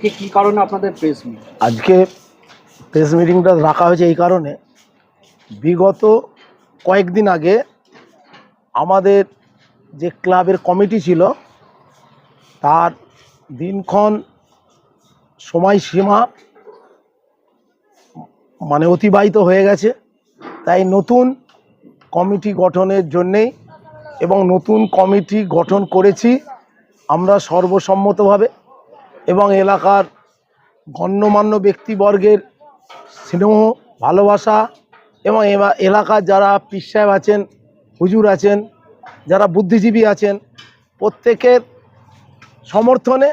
কি কি কারণে আপনাদের প্রেস মিট আজকে প্রেস মিটিংটা রাখা হয়েছে এই কারণে বিগত কয়েকদিন আগে আমাদের যে ক্লাবের কমিটি ছিল, তার দিনক্ষণ সময়সীমা মানে অতিবাহিত হয়ে গেছে। তাই নতুন কমিটি গঠনের জন্যেই এবং নতুন কমিটি গঠন করেছি আমরা সর্বসম্মতভাবে। এবং এলাকার গণ্যমান্য ব্যক্তিবর্গের স্নেহ, ভালোবাসা এবং এলাকার যারা পীর সাহেব আছেন, হুজুর আছেন, যারা বুদ্ধিজীবী আছেন, প্রত্যেকের সমর্থনে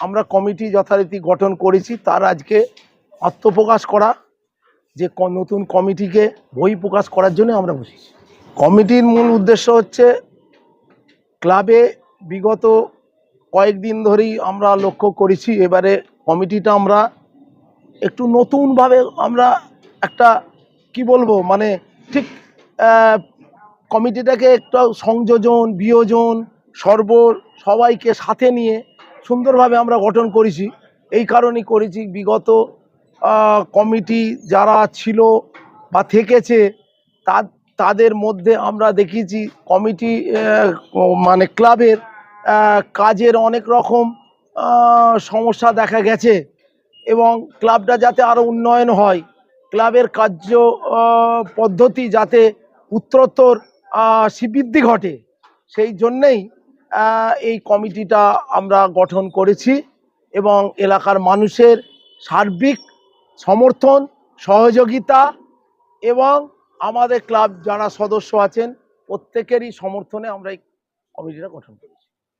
আমরা কমিটি যথারীতি গঠন করেছি। তার আজকে আত্মপ্রকাশ করা, যে নতুন কমিটিকে বই প্রকাশ করার জন্য আমরা বসেছি। কমিটির মূল উদ্দেশ্য হচ্ছে, ক্লাবে বিগত কয়েকদিন ধরেই আমরা লক্ষ্য করেছি, এবারে কমিটিটা আমরা একটু নতুনভাবে আমরা একটা, কি বলব মানে ঠিক কমিটিটাকে একটা সংযোজন, বিয়োজন, সর্ব সবাইকে সাথে নিয়ে সুন্দরভাবে আমরা গঠন করেছি। এই কারণেই করেছি। বিগত কমিটি যারা ছিল বা থেকেছে তাদের মধ্যে আমরা দেখেছি কমিটি মানে ক্লাবের কাজের অনেক রকম সমস্যা দেখা গেছে এবং ক্লাবটা যাতে আরও উন্নয়ন হয় ক্লাবের কার্য পদ্ধতি যাতে উত্তরোত্তর আহ, শ্রীবৃদ্ধি ঘটে সেই জন্যেই এই কমিটিটা আমরা গঠন করেছি এবং এলাকার মানুষের সার্বিক সমর্থন সহযোগিতা এবং আমাদের ক্লাব যারা সদস্য আছেন প্রত্যেকেরই সমর্থনে আমরা এই কমিটিটা গঠন করেছি।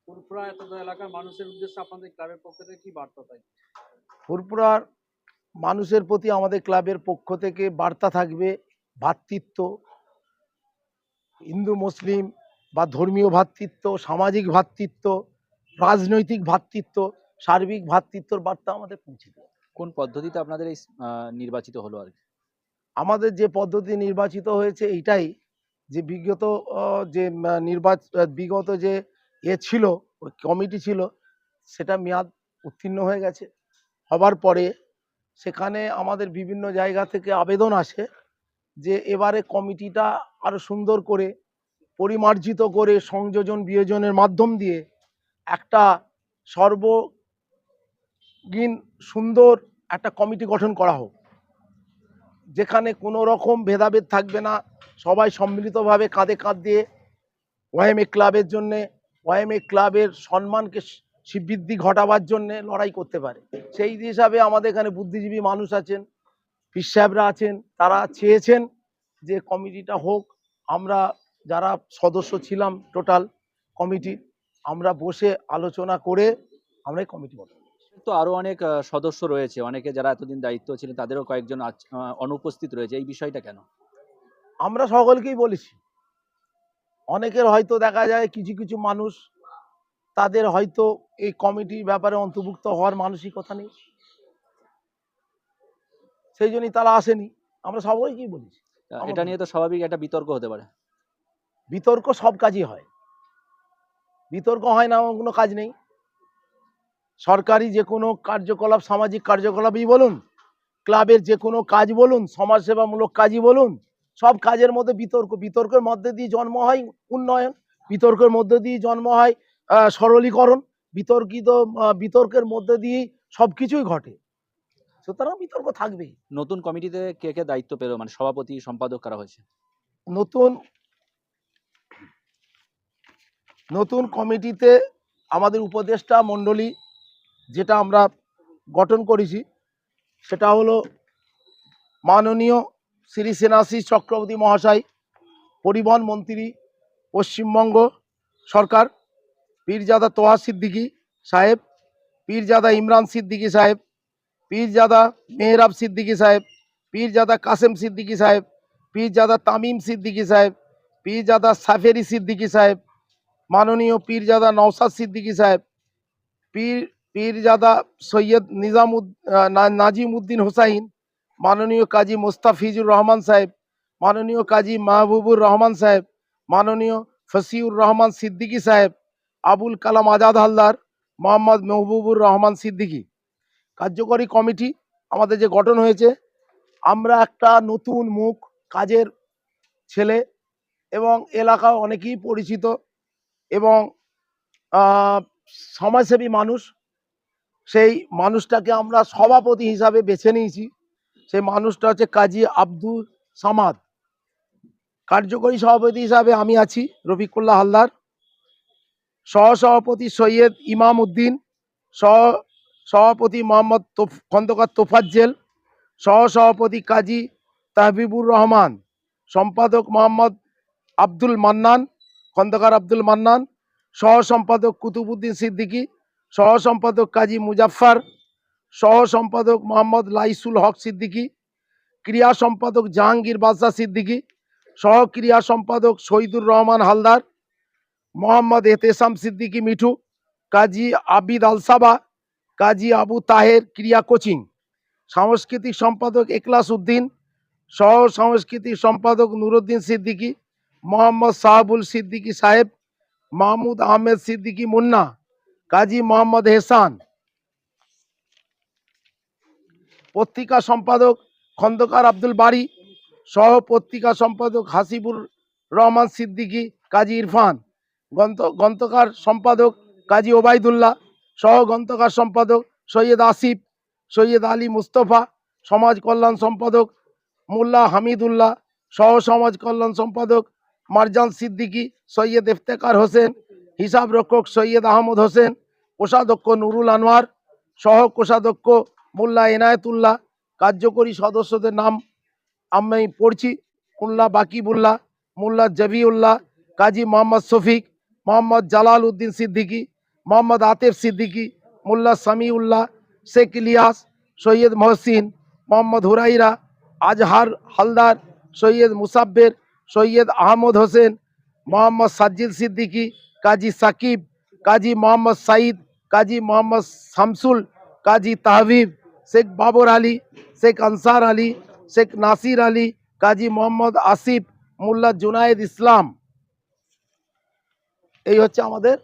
ফুরফুরা এলাকার মানুষের উদ্দেশ্যে আপনাদের ক্লাবের পক্ষ থেকে কি বার্তা তাই ফুরপুরার মানুষের প্রতি আমাদের ক্লাবের পক্ষ থেকে বার্তা থাকবে ভ্রাতৃত্ব হিন্দু মুসলিম বা ধর্মীয় ভ্রাতৃত্ব সামাজিক ভ্রাতৃত্ব রাজনৈতিক ভ্রাতৃত্ব সার্বিক ভ্রাতৃত্বর বার্তা আমাদের পৌঁছে দেবে। কোন পদ্ধতিতে আপনাদের এই নির্বাচিত হলো আর কি? আমাদের যে পদ্ধতি নির্বাচিত হয়েছে এইটাই যে বিগত যে নির্বাচ বিগত যে এ ছিল ওই কমিটি ছিল, সেটা মেয়াদ উত্তীর্ণ হয়ে গেছে। হবার পরে সেখানে আমাদের বিভিন্ন জায়গা থেকে আবেদন আসে যে এবারে কমিটিটা আরও সুন্দর করে, পরিমার্জিত করে সংযোজন বিয়োজনের মাধ্যম দিয়ে একটা সর্বগিন সুন্দর একটা কমিটি গঠন করা হোক। যেখানে কোনো রকম ভেদাভেদ থাকবে না, সবাই সম্মিলিতভাবে কাঁধে কাঁধ দিয়ে ওয়াইএমএ ক্লাবের জন্যে ওয়াইএমএ ক্লাবের সম্মানকে বৃদ্ধি ঘটাবার জন্যে লড়াই করতে পারে। সেই হিসাবে আমাদের এখানে বুদ্ধিজীবী মানুষ আছেন পীর সাহেবরা আছেন তারা চেয়েছেন যে কমিটিটা হোক। আমরা যারা সদস্য ছিলাম টোটাল কমিটি আমরা বসে আলোচনা করে আমরা এই কমিটি গঠন তো আরও অনেক সদস্য রয়েছে। অনেকে যারা এতদিন দায়িত্ব ছিলেন তাদেরও কয়েকজন অনুপস্থিত রয়েছে। এই বিষয়টা কেন? আমরা সকলকেই বলেছি অনেকের হয়তো দেখা যায় কিছু কিছু মানুষ তাদের হয়তো এই কমিটির ব্যাপারে অন্তর্ভুক্ত হওয়ার মানসিকতা নেই। সেই জন্যই তারা আসেনি। আমরা সবাইকেই বলেছি। আহ, আমার এটা নিয়ে তো স্বাভাবিক একটা বিতর্ক হতে পারে। বিতর্ক সব কাজই হয়। বিতর্ক হয় না এমন কোনো কাজ নেই। সরকারি যে কোনো কার্যকলাপ সামাজিক কার্যকলাপই বলুন ক্লাবের যে কোনো কাজ বলুন সমাজসেবামূলক কাজই বলুন সব কাজের মধ্যে বিতর্ক বিতর্কের মধ্যে দিয়ে জন্ম হয় উন্নয়ন বিতর্কের মধ্যে দিয়ে জন্ম হয় সরলীকরণ বিতর্কিত বিতর্কের মধ্যে দিয়েই সব কিছুই ঘটে। সুতরাং বিতর্ক থাকবেই। নতুন কমিটিতে কে কে দায়িত্ব পেল? মানে সভাপতি সম্পাদক করা হয়েছে? নতুন নতুন কমিটিতে আমাদের উপদেষ্টা মণ্ডলী যেটা আমরা গঠন করেছি সেটা হলো মাননীয় শ্রী সেনাশী চক্রবর্তী মহাশয়, পরিবহন মন্ত্রী, পশ্চিমবঙ্গ সরকার, পীরজাদা তোহা সিদ্দিকী সাহেব, পীরজাদা ইমরান সিদ্দিকী সাহেব, পীরজাদা মেহরাব সিদ্দিকী সাহেব, পীরজাদা কাসেম সিদ্দিকী সাহেব, পীরজাদা তামিম সিদ্দিকী সাহেব, পীরজাদা সাফেরি সিদ্দিকী সাহেব, মাননীয় পীরজাদা নওসাদ সিদ্দিকী সাহেব, পীর, পীরজাদা সৈয়দ নিজামুদ নাজিম উদ্দিন হোসাইন মাননীয় কাজী মোস্তাফিজুর রহমান সাহেব, মাননীয় কাজী মাহবুবুর রহমান সাহেব, মাননীয় ফসিউর রহমান সিদ্দিকী সাহেব, আবুল কালাম আজাদ হালদার, মোহাম্মদ মেহবুবুর রহমান সিদ্দিকী। কার্যকরী কমিটি, আমাদের যে গঠন হয়েছে, আমরা একটা নতুন মুখ, কাজের ছেলে এবং এলাকা অনেকেই পরিচিত এবং সমাজসেবী মানুষ। সেই মানুষটাকে আমরা সভাপতি হিসাবে বেছে নিয়েছি। সেই মানুষটা হচ্ছে কাজী আব্দুল সামাদ। কার্যকরী সভাপতি হিসাবে আমি আছি, রফিকুল্লাহ হালদার। সহসভাপতি সৈয়দ ইমাম উদ্দিন সহ সভাপতি মোহাম্মদ খন্দকার তোফাজ্জেল, সহসভাপতি কাজী তাহবিবুর রহমান, সম্পাদক মোহাম্মদ আব্দুল মান্নান, খন্দকার আব্দুল মান্নান সহ সম্পাদক কুতুবুদ্দিন সিদ্দিকী সহ সম্পাদক কাজী মুজাফফর সহ সম্পাদক মোহাম্মদ লাইসুল হক সিদ্দিকী, ক্রিয়া সম্পাদক জাহাঙ্গীর বাদশাহ সিদ্দিকী সহ ক্রিয়া সম্পাদক শহীদুর রহমান হালদার, মোহাম্মদ এতেসাম সিদ্দিকী মিঠু, কাজী আবিদ আলসাবা, কাজী আবু তাহের ক্রিয়া কোচিং, সাংস্কৃতিক সম্পাদক একলাস উদ্দিন সহ সাংস্কৃতিক সম্পাদক নুরুদ্দিন সিদ্দিকী, মোহাম্মদ সাহাবুল সিদ্দিকী সাহেব, মাহমুদ আহমেদ সিদ্দিকী মুন্না, কাজী মোহাম্মদ হেসান পত্রিকা সম্পাদক খন্দকার আব্দুল বাড়ি সহ পত্রিকা সম্পাদক হাসিবুর রহমান সিদ্দিকী, কাজী ইরফান গ্রন্থ গ্রন্থকার সম্পাদক কাজী ওবায়দুল্লাহ সহ গ্রন্থকার সম্পাদক সৈয়দ আসিফ, সৈয়দ আলী মুস্তফা, সমাজ কল্যাণ সম্পাদক মোল্লা হামিদুল্লাহ সহ সমাজ কল্যাণ সম্পাদক মারজান সিদ্দিকী, সৈয়দ ইফতেকার হোসেন, হিসাব রক্ষক সৈয়দ আহমদ হোসেন, কোষাধ্যক্ষ নুরুল আনোয়ার সহ কোষাধ্যক্ষ মোল্লা এনায়েতুল্লাহ, কার্যকরী সদস্যদের নাম আমি পড়ছি। মোল্লা বাকিবুল্লাহ, মোল্লা জবিউল্লাহ, কাজী মোহাম্মদ শফিক, মোহাম্মদ জালাল উদ্দিন সিদ্দিকী, মোহাম্মদ আতেফ সিদ্দিকী, মোল্লা সামিউল্লাহ, শেখ ইলিয়াস, সৈয়দ মহসিন, মোহাম্মদ হুরাইরা, আজহার হালদার, সৈয়দ মুসাব্বের, সৈয়দ আহমদ হোসেন, মোহাম্মদ সাজ্জিদ সিদ্দিকী, কাজী সাকিব, কাজী মোহাম্মদ সাইদ কাজী মোহাম্মদ শামসুল কাজী তাহবিব শেখ বাবর আলী শেখ আনসার আলী শেখ নাসির আলী কাজী মোহাম্মদ আসিফ মোল্লা জুনায়েদ ইসলাম। এই হচ্ছে আমাদের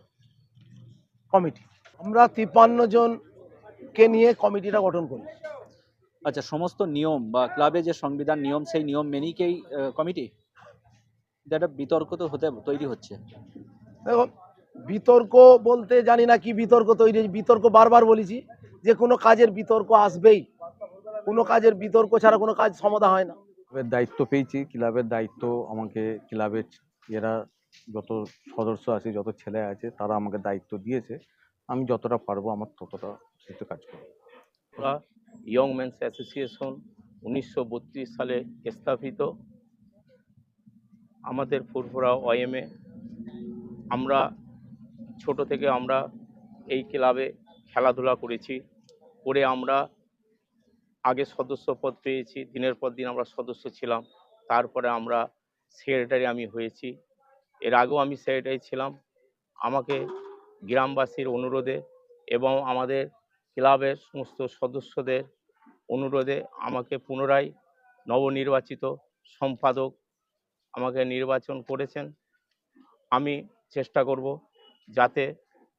কমিটি। আমরা তিপ্পান্ন জনকে নিয়ে কমিটিটা গঠন করি। আচ্ছা সমস্ত নিয়ম বা ক্লাবে যে সংবিধান নিয়ম সেই নিয়ম মেনেই কি কমিটি? এটা বিতর্ক তো হতে তৈরি হচ্ছে। দেখো বিতর্ক বলতে জানি না কি বিতর্ক তৈরি বিতর্ক বারবার বলেছি। যে কোনো কাজের বিতর্ক আসবেই। কোনো কাজের বিতর্ক ছাড়া কোনো কাজ সমাধা হয় না। ক্লাবের দায়িত্ব পেয়েছি ক্লাবের দায়িত্ব আমাকে ক্লাবের এরা যত সদস্য আছে যত ছেলে আছে তারা আমাকে দায়িত্ব দিয়েছে। আমি যতটা পারব আমার ততটা সেটা কাজ করব। ইয়ং ম্যানস অ্যাসোসিয়েশন উনিশশো বত্রিশ সালে স্থাপিত। আমাদের ফুরফুরা ওএমএ আমরা ছোট থেকে আমরা এই ক্লাবে খেলাধুলা করেছি। করে আমরা আগে সদস্য পদ পেয়েছি, দিনের পর দিন আমরা সদস্য ছিলাম, তারপরে আমরা সেক্রেটারি আমি হয়েছি। এর আগেও আমি সেক্রেটারি ছিলাম। আমাকে গ্রামবাসীর অনুরোধে এবং আমাদের ক্লাবের সমস্ত সদস্যদের অনুরোধে আমাকে পুনরায় নবনির্বাচিত সম্পাদক আমাকে নির্বাচন করেছেন। আমি চেষ্টা করব যাতে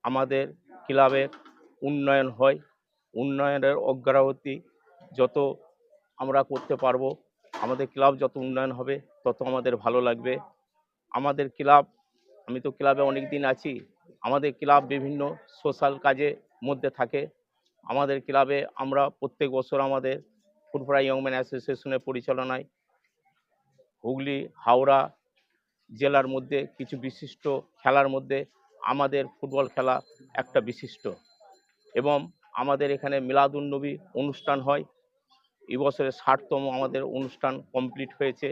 আমাদের ক্লাবের উন্নয়ন হয়। উন্নয়নের অগ্রগতি যত আমরা করতে পারব, আমাদের ক্লাব যত উন্নয়ন হবে, তত আমাদের ভালো লাগবে। আমাদের ক্লাব, আমি তো ক্লাবে অনেক দিন আছি, আমাদের ক্লাব বিভিন্ন সোশ্যাল কাজে মধ্যে থাকে। আমাদের ক্লাবে আমরা প্রত্যেক বছর আমাদের ফুরফুরা ইয়ংম্যান অ্যাসোসিয়েশনের পরিচালনায় হুগলি, হাওড়া জেলার মধ্যে কিছু বিশিষ্ট খেলার মধ্যে আমাদের ফুটবল খেলা একটা বিশিষ্ট। এবং আমাদের এখানে মিলাদুন্নবী অনুষ্ঠান হয়। এবছরে ষাটতম আমাদের অনুষ্ঠান কমপ্লিট হয়েছে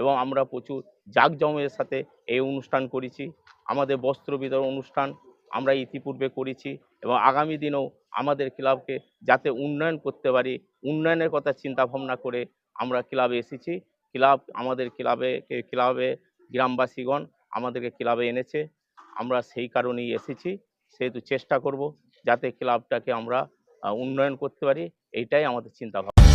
এবং আমরা প্রচুর জাঁকজমের সাথে এই অনুষ্ঠান করেছি। আমাদের বস্ত্র বিতরণ অনুষ্ঠান আমরা ইতিপূর্বে করেছি এবং আগামী দিনেও আমাদের ক্লাবকে যাতে উন্নয়ন করতে পারি, উন্নয়নের কথা চিন্তা ভাবনা করে আমরা ক্লাবে এসেছি। ক্লাব আমাদের ক্লাবে ক্লাবে গ্রামবাসীগণ আমাদেরকে ক্লাবে এনেছে। আমরা সেই কারণেই এসেছি, সেহেতু চেষ্টা করব যাতে ক্লাবটাকে আমরা উন্নয়ন করতে পারি এইটাই আমাদের চিন্তা ভাবনা